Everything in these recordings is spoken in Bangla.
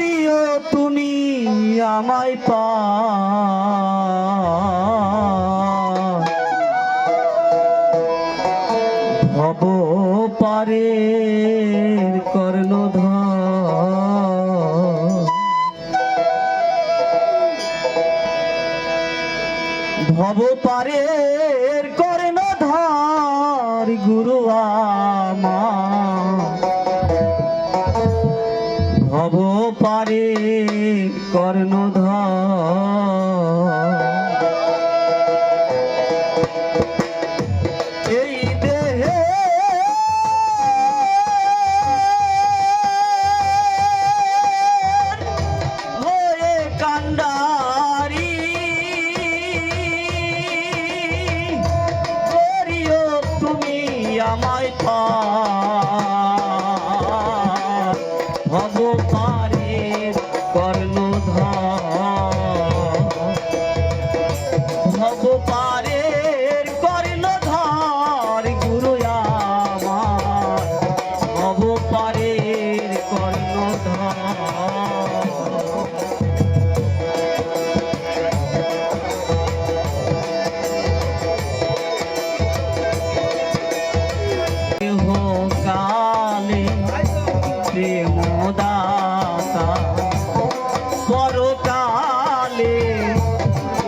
করিও তুমি আমায় পা। ভব পারে কর্ণধার। ভব পারের কর্ণধার গুরু আমার। কর্ণধার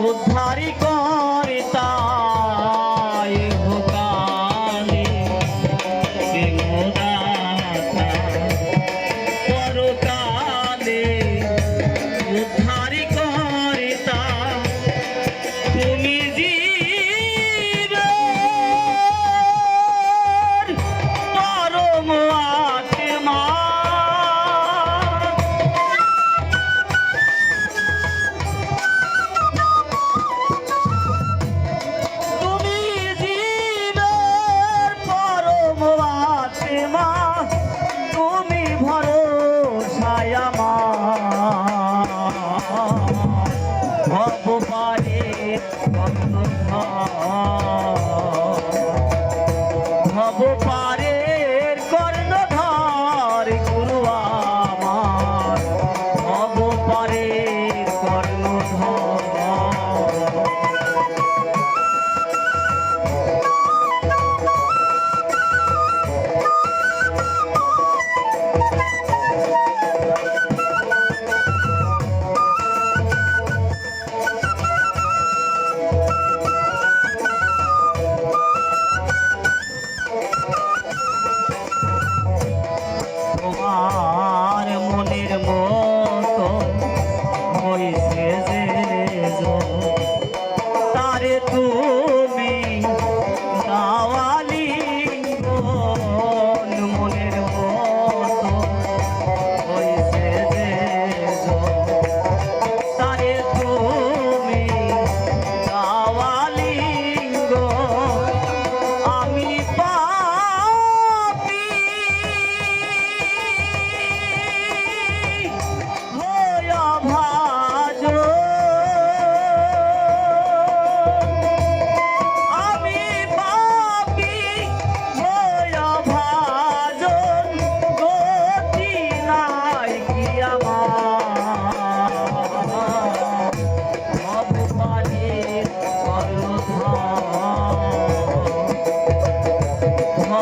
উদ্ধারি ভব পারের কর্ণধার ভব পারের কর্ণধার। তুমি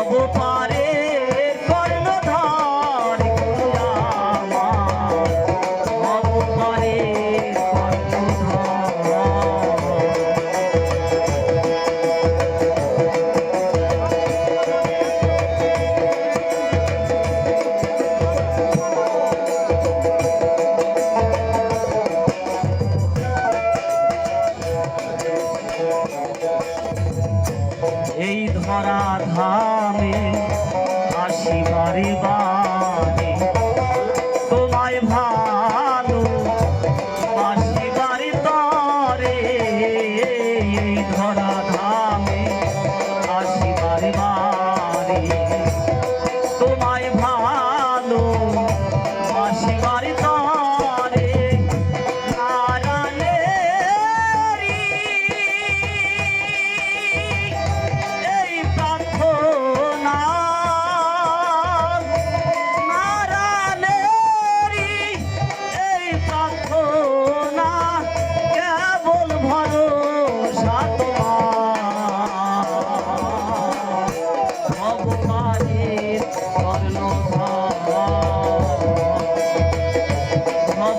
Prabhupada. அறிவா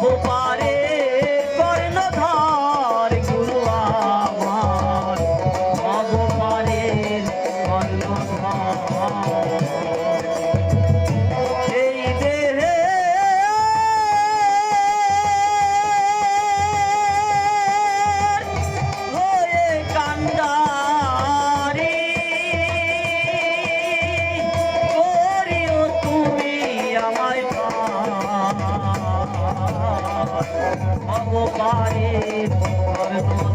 পারে Come on.